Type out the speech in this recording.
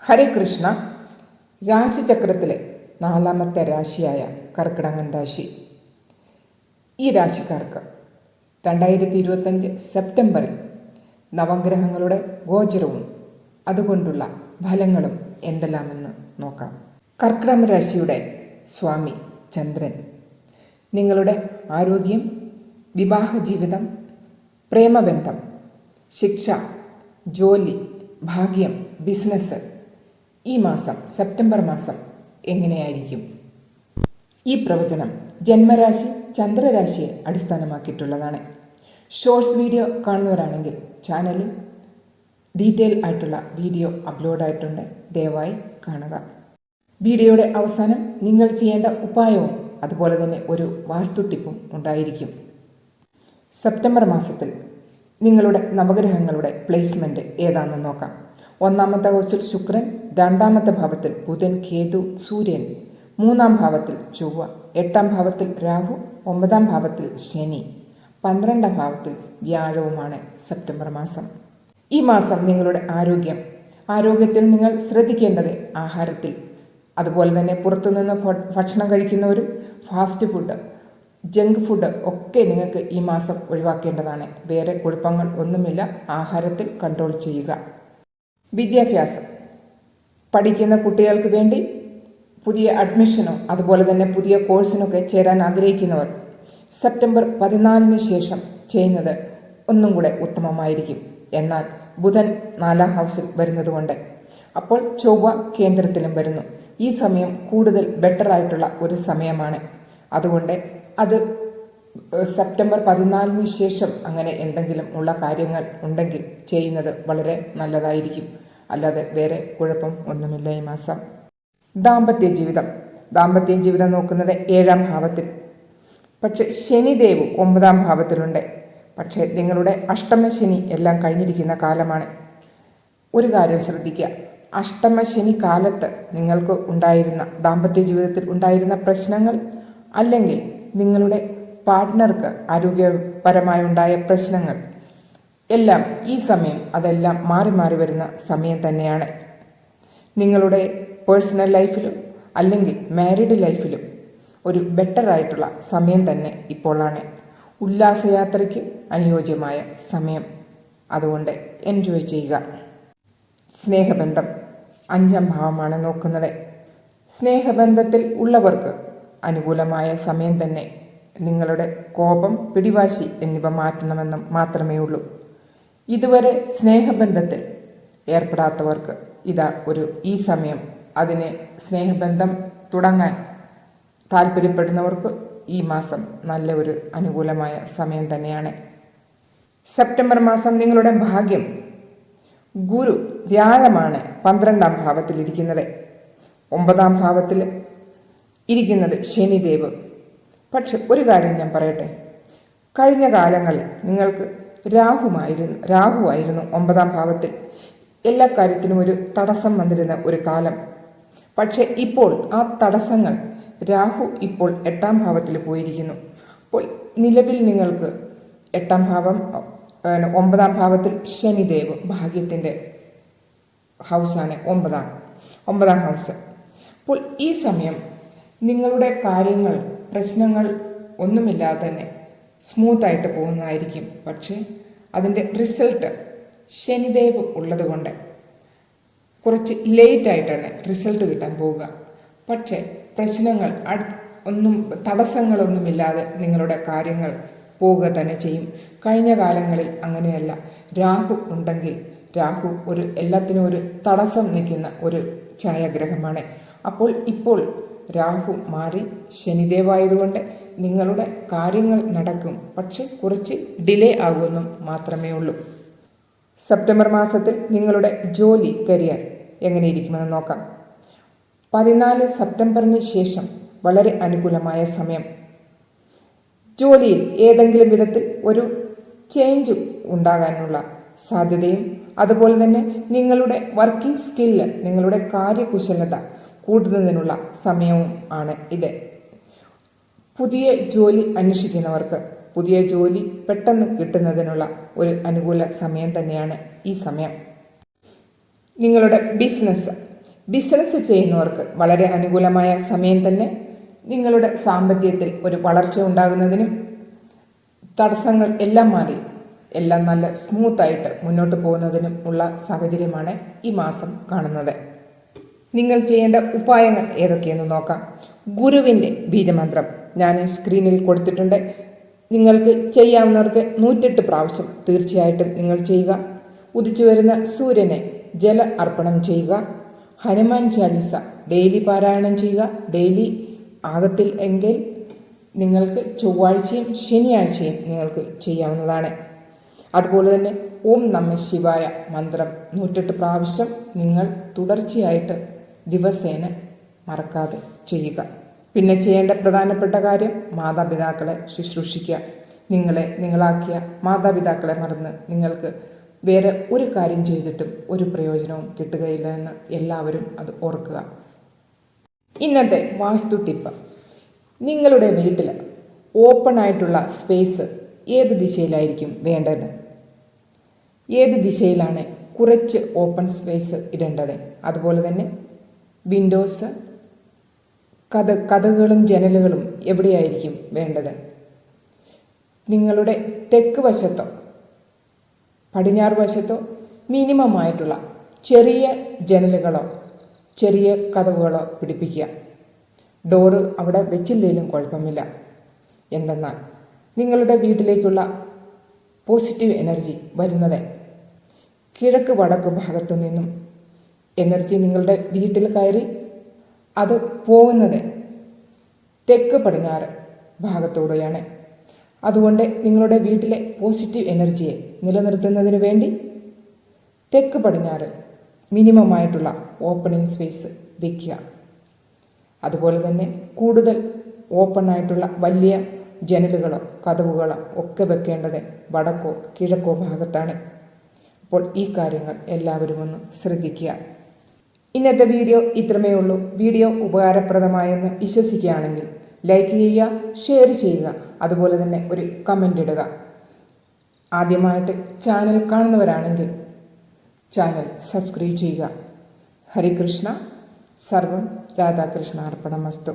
ഹരേ കൃഷ്ണ. രാശിചക്രത്തിലെ നാലാമത്തെ രാശിയായ കർക്കിടകൻ രാശി. ഈ രാശിക്കാർക്ക് രണ്ടായിരത്തി ഇരുപത്തഞ്ച് സെപ്റ്റംബറിൽ നവഗ്രഹങ്ങളുടെ ഗോചരവും അതുകൊണ്ടുള്ള ഫലങ്ങളും എന്തെല്ലാമെന്ന് നോക്കാം. കർക്കിടക രാശിയുടെ സ്വാമി ചന്ദ്രൻ. നിങ്ങളുടെ ആരോഗ്യം വിവാഹ ജീവിതം പ്രേമബന്ധം ശിക്ഷ ജോലി ഭാഗ്യം ബിസിനസ് ഈ മാസം സെപ്റ്റംബർ മാസം എങ്ങനെയായിരിക്കും? ഈ പ്രവചനം ജന്മരാശി ചന്ദ്രരാശിയെ അടിസ്ഥാനമാക്കിയിട്ടുള്ളതാണ്. ഷോർട്സ് വീഡിയോ കാണുന്നവരാണെങ്കിൽ ചാനലിൽ ഡീറ്റെയിൽ ആയിട്ടുള്ള വീഡിയോ അപ്ലോഡ് ആയിട്ടുണ്ട്. ദയവായി കാണുക. വീഡിയോയുടെ അവസാനം നിങ്ങൾ ചെയ്യേണ്ട ഉപായവും അതുപോലെ തന്നെ ഒരു വാസ്തു ടിപ്പും ഉണ്ടായിരിക്കും. സെപ്റ്റംബർ മാസത്തിൽ നിങ്ങളുടെ നവഗ്രഹങ്ങളുടെ പ്ലേസ്മെന്റ് ഏതാണെന്ന് നോക്കാം. ഒന്നാമത്തെ ഹൗസിൽ ശുക്രൻ രണ്ടാമത്തെ ഭാവത്തിൽ ബുധൻ കേതു സൂര്യൻ മൂന്നാം ഭാവത്തിൽ ചൊവ്വ എട്ടാം ഭാവത്തിൽ രാഹു ഒമ്പതാം ഭാവത്തിൽ ശനി പന്ത്രണ്ടാം ഭാവത്തിൽ വ്യാഴവുമാണ് സെപ്റ്റംബർ മാസം. ഈ മാസം നിങ്ങളുടെ ആരോഗ്യം. ആരോഗ്യത്തിൽ നിങ്ങൾ ശ്രദ്ധിക്കേണ്ടത് ആഹാരത്തിൽ. അതുപോലെ തന്നെ പുറത്തുനിന്ന് ഭക്ഷണം കഴിക്കുന്നവരും ഫാസ്റ്റ് ഫുഡ് ജങ്ക് ഫുഡ് ഒക്കെ നിങ്ങൾക്ക് ഈ മാസം ഒഴിവാക്കേണ്ടതാണ്. വേറെ കുഴപ്പങ്ങൾ ഒന്നുമില്ല. ആഹാരത്തിൽ കൺട്രോൾ ചെയ്യുക. വിദ്യാഭ്യാസം. പഠിക്കുന്ന കുട്ടികൾക്ക് വേണ്ടി പുതിയ അഡ്മിഷനോ അതുപോലെ തന്നെ പുതിയ കോഴ്സിനൊക്കെ ചേരാൻ ആഗ്രഹിക്കുന്നവർ സെപ്റ്റംബർ പതിനാലിന് ശേഷം ചെയ്യുന്നത് ഒന്നും കൂടെ ഉത്തമമായിരിക്കും. എന്നാൽ ബുധൻ നാലാം ഹൗസിൽ വരുന്നതുകൊണ്ട്. അപ്പോൾ ചൊവ്വ കേന്ദ്രത്തിലും വരുന്നു. ഈ സമയം കൂടുതൽ ബെറ്റർ ആയിട്ടുള്ള ഒരു സമയമാണ്. അതുകൊണ്ട് അത് സെപ്റ്റംബർ പതിനാലിന് ശേഷം അങ്ങനെ എന്തെങ്കിലും ഉള്ള കാര്യങ്ങൾ ഉണ്ടെങ്കിൽ ചെയ്യുന്നത് വളരെ നല്ലതായിരിക്കും. അല്ലാതെ വേറെ കുഴപ്പം ഒന്നുമില്ല ഈ മാസം. ദാമ്പത്യ ജീവിതം. ദാമ്പത്യ ജീവിതം നോക്കുന്നത് ഏഴാം ഭാവത്തിൽ. പക്ഷെ ശനിദേവ് ഒമ്പതാം ഭാവത്തിലുണ്ട്. പക്ഷേ നിങ്ങളുടെ അഷ്ടമ ശനി എല്ലാം കഴിഞ്ഞിരിക്കുന്ന കാലമാണ്. ഒരു കാര്യം ശ്രദ്ധിക്കുക. അഷ്ടമ ശനി കാലത്ത് നിങ്ങൾക്ക് ഉണ്ടായിരുന്ന ദാമ്പത്യ ജീവിതത്തിൽ ഉണ്ടായിരുന്ന പ്രശ്നങ്ങൾ അല്ലെങ്കിൽ നിങ്ങളുടെ പാർട്ട്ണർക്ക് ആരോഗ്യപരമായി ഉണ്ടായ പ്രശ്നങ്ങൾ. എല്ലാം ഈ സമയം അതെല്ലാം മാറി മാറി വരുന്ന സമയം തന്നെയാണ്. നിങ്ങളുടെ പേഴ്സണൽ ലൈഫിലും അല്ലെങ്കിൽ മാരീഡ് ലൈഫിലും ഒരു ബെറ്റർ ആയിട്ടുള്ള സമയം തന്നെ ഇപ്പോഴാണ്. ഉല്ലാസയാത്രയ്ക്ക് അനുയോജ്യമായ സമയം. അതുകൊണ്ട് എൻജോയ് ചെയ്യുക. സ്നേഹബന്ധം അഞ്ചാം ഭാവമാണ് നോക്കുന്നത്. സ്നേഹബന്ധത്തിൽ ഉള്ളവർക്ക് അനുകൂലമായ സമയം തന്നെ നിങ്ങളുടെ കോപം പിടിവാശി എന്നിവ മാറ്റണമെന്നും മാത്രമേ ഉള്ളൂ ഇതുവരെ സ്നേഹബന്ധത്തിൽ ഏർപ്പെടാത്തവർക്ക് ഇതാ ഒരു ഈ സമയം. അതിനെ സ്നേഹബന്ധം തുടങ്ങാൻ താല്പര്യപ്പെടുന്നവർക്ക് ഈ മാസം നല്ല ഒരു അനുകൂലമായ സമയം തന്നെയാണ്. സെപ്റ്റംബർ മാസം നിങ്ങളുടെ ഭാഗ്യം. ഗുരു വ്യാഴമാണ് പന്ത്രണ്ടാം ഭാവത്തിൽ ഇരിക്കുന്നത് ഒമ്പതാം ഭാവത്തിൽ ഇരിക്കുന്നത് ശനിദേവ്. പക്ഷെ ഒരു കാര്യം ഞാൻ പറയട്ടെ. കഴിഞ്ഞ കാലങ്ങളിൽ നിങ്ങൾക്ക് രാഹുമായിരുന്നു രാഹുവായിരുന്നു ഒമ്പതാം ഭാവത്തിൽ. എല്ലാ കാര്യത്തിനും ഒരു തടസ്സം വന്നിരുന്ന ഒരു കാലം. പക്ഷെ ഇപ്പോൾ ആ തടസ്സങ്ങൾ രാഹു ഇപ്പോൾ എട്ടാം ഭാവത്തിൽ പോയിരിക്കുന്നു. അപ്പോൾ നിലവിൽ നിങ്ങൾക്ക് എട്ടാം ഭാവം ഒമ്പതാം ഭാവത്തിൽ ശനിദേവ് ഭാഗ്യത്തിന്റെ ഹൗസാണ് ഒമ്പതാം ഒമ്പതാം ഹൗസ്. അപ്പോൾ ഈ സമയം നിങ്ങളുടെ കാര്യങ്ങൾ പ്രശ്നങ്ങൾ ഒന്നുമില്ലാതെ തന്നെ സ്മൂത്തായിട്ട് പോകുന്നതായിരിക്കും. പക്ഷേ അതിന്റെ റിസൾട്ട് ശനിദേവ് ഉള്ളതുകൊണ്ട് കുറച്ച് ലേറ്റായിട്ടാണ് റിസൾട്ട് കിട്ടാൻ പോവുക. പക്ഷേ പ്രശ്നങ്ങൾ ഒന്നും തടസ്സങ്ങളൊന്നുമില്ലാതെ നിങ്ങളുടെ കാര്യങ്ങൾ പോവുക തന്നെ ചെയ്യും. കഴിഞ്ഞ കാലങ്ങളിൽ അങ്ങനെയല്ല. രാഹു ഉണ്ടെങ്കിൽ രാഹു ഒരു എല്ലാത്തിനും ഒരു തടസ്സം നിൽക്കുന്ന ഒരു ഛായാഗ്രഹമാണ്. അപ്പോൾ ഇപ്പോൾ രാഹു മാറി ശനിദേവായതുകൊണ്ട് നിങ്ങളുടെ കാര്യങ്ങൾ നടക്കും. പക്ഷെ കുറച്ച് ഡിലേ ആകുമെന്നും മാത്രമേ ഉള്ളൂ. സെപ്റ്റംബർ മാസത്തിൽ നിങ്ങളുടെ ജോലി കരിയർ എങ്ങനെ എങ്ങനെയിരിക്കുമെന്ന് നോക്കാം. പതിനാല് സെപ്റ്റംബറിന് ശേഷം വളരെ അനുകൂലമായ സമയം. ജോലിയിൽ ഏതെങ്കിലും വിധത്തിൽ ഒരു ചേഞ്ച് ഉണ്ടാകാനുള്ള സാധ്യതയും അതുപോലെ തന്നെ നിങ്ങളുടെ വർക്കിംഗ് സ്കില്ല് നിങ്ങളുടെ കാര്യകുശലത കൂടുന്നതിനുള്ള സമയവും ആണ് ഇത്. പുതിയ ജോലി അന്വേഷിക്കുന്നവർക്ക് പുതിയ ജോലി പെട്ടെന്ന് കിട്ടുന്നതിനുള്ള ഒരു അനുകൂല സമയം തന്നെയാണ് ഈ സമയം. നിങ്ങളുടെ ബിസിനസ്. ബിസിനസ് ചെയ്യുന്നവർക്ക് വളരെ അനുകൂലമായ സമയം തന്നെ നിങ്ങളുടെ സാമ്പത്തികത്തിൽ ഒരു വളർച്ച ഉണ്ടാകുന്നതിനും തടസ്സങ്ങൾ എല്ലാം മാറി എല്ലാം നല്ല സ്മൂത്തായിട്ട് മുന്നോട്ട് പോകുന്നതിനും ഉള്ള സാഹചര്യമാണ് ഈ മാസം കാണുന്നത്. നിങ്ങൾ ചെയ്യേണ്ട ഉപായങ്ങൾ ഏതൊക്കെയെന്ന് നോക്കാം. ഗുരുവിന്റെ ബീജമന്ത്രം ഞാൻ സ്ക്രീനിൽ കൊടുത്തിട്ടുണ്ട്. നിങ്ങൾക്ക് ചെയ്യാവുന്നവർക്ക് നൂറ്റെട്ട് പ്രാവശ്യം തീർച്ചയായിട്ടും നിങ്ങൾ ചെയ്യുക. ഉദിച്ചു വരുന്ന സൂര്യനെ ജല അർപ്പണം ചെയ്യുക. ഹനുമാൻ ചാലീസ ഡെയിലി പാരായണം ചെയ്യുക. ഡെയിലി ആകത്തിൽ എങ്കിൽ നിങ്ങൾക്ക് ചൊവ്വാഴ്ചയും ശനിയാഴ്ചയും നിങ്ങൾക്ക് ചെയ്യാവുന്നതാണ്. അതുപോലെ തന്നെ ഓം നമ ശിവായ മന്ത്രം നൂറ്റെട്ട് പ്രാവശ്യം നിങ്ങൾ തുടർച്ചയായിട്ട് ദിവസേന മറക്കാതെ ചെയ്യുക. പിന്നെ ചെയ്യേണ്ട പ്രധാനപ്പെട്ട കാര്യം മാതാപിതാക്കളെ ശുശ്രൂഷിക്കുക. നിങ്ങളെ നിങ്ങളാക്കിയ മാതാപിതാക്കളെ മറന്ന് നിങ്ങൾക്ക് വേറെ ഒരു കാര്യം ചെയ്തിട്ടും ഒരു പ്രയോജനവും കിട്ടുകയില്ല എന്ന് എല്ലാവരും അത് ഓർക്കുക. ഇന്നത്തെ വാസ്തു ടിപ്പ്. നിങ്ങളുടെ വീട്ടിൽ ഓപ്പൺ ആയിട്ടുള്ള സ്പേസ് ഏത് ദിശയിലായിരിക്കും വേണ്ടത്? ഏത് ദിശയിലാണ് കുറച്ച് ഓപ്പൺ സ്പേസ് ഇടേണ്ടത്? അതുപോലെ തന്നെ വിൻഡോസ് കഥ കഥകളും ജനലുകളും എവിടെയായിരിക്കും വേണ്ടത്? നിങ്ങളുടെ തെക്ക് വശത്തോ പടിഞ്ഞാറ് വശത്തോ മിനിമം ആയിട്ടുള്ള ചെറിയ ജനലുകളോ ചെറിയ കഥവുകളോ പിടിപ്പിക്കുക. ഡോറ് അവിടെ വെച്ചില്ലെങ്കിലും കുഴപ്പമില്ല. എന്തെന്നാൽ നിങ്ങളുടെ വീട്ടിലേക്കുള്ള പോസിറ്റീവ് എനർജി വരുന്നത് കിഴക്ക് വടക്ക് ഭാഗത്തു നിന്നും എനർജി നിങ്ങളുടെ വീട്ടിൽ കയറി അത് പോകുന്നത് തെക്ക് പടിഞ്ഞാറ് ഭാഗത്തൂടെയാണ്. അതുകൊണ്ട് നിങ്ങളുടെ വീട്ടിലെ പോസിറ്റീവ് എനർജിയെ നിലനിർത്തുന്നതിന് വേണ്ടി തെക്ക് പടിഞ്ഞാറ് മിനിമം ആയിട്ടുള്ള ഓപ്പണിംഗ് സ്പേസ് വയ്ക്കുക അതുപോലെ തന്നെ കൂടുതൽ ഓപ്പൺ ആയിട്ടുള്ള വലിയ ജനലുകളോ കതവുകളോ ഒക്കെ വെക്കേണ്ടത് വടക്കോ കിഴക്കോ ഭാഗത്താണ്. അപ്പോൾ ഈ കാര്യങ്ങൾ എല്ലാവരും ഒന്ന് ശ്രദ്ധിക്കുക. ഇന്നത്തെ വീഡിയോ ഇത്രമേ ഉള്ളൂ. വീഡിയോ ഉപകാരപ്രദമായെന്ന് വിശ്വസിക്കുകയാണെങ്കിൽ ലൈക്ക് ചെയ്യുക ഷെയർ ചെയ്യുക അതുപോലെ തന്നെ ഒരു കമന്റ് ഇടുക. ആദ്യമായിട്ട് ചാനൽ കാണുന്നവരാണെങ്കിൽ ചാനൽ സബ്സ്ക്രൈബ് ചെയ്യുക. ഹരികൃഷ്ണ സർവം രാധാകൃഷ്ണ അർപ്പണമസ്തു